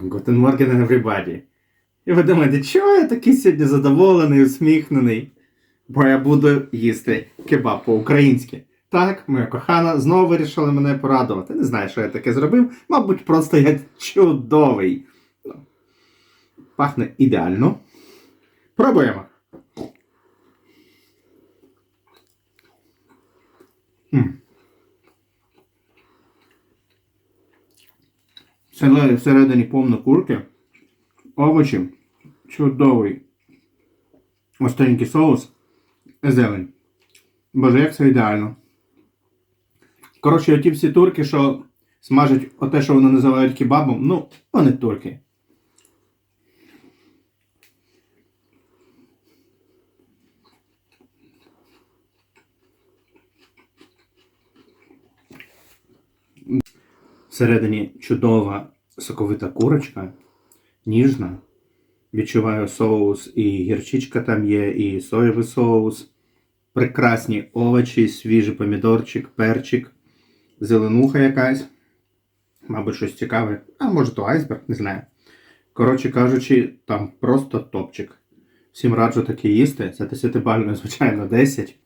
Guten Morgen, everybody. І ви думаєте, чого я такий сьогодні задоволений, усміхнений? Бо я буду їсти кебаб по-українськи. Так, моя кохана знову вирішила мене порадувати. Не знаю, що я таке зробив. Мабуть, просто я чудовий. Ну, Пахне ідеально. Пробуємо. М. Всередині повно курки, овочі, чудовий остренький соус, зелень. Боже, як все ідеально. Коротше, оті всі турки, що смажать оте, що вони називають кебабом, ну, вони турки. Всередині чудова соковита курочка, ніжна. Відчуваю соус, і гірчичка там є, і соєвий соус. Прекрасні овочі, свіжий помідорчик, перчик, зеленуха якась. Мабуть, щось цікаве. А може то айсберг, не знаю. Коротше кажучи, там просто топчик. Всім раджу таке їсти. Це 10 бально, звичайно, 10.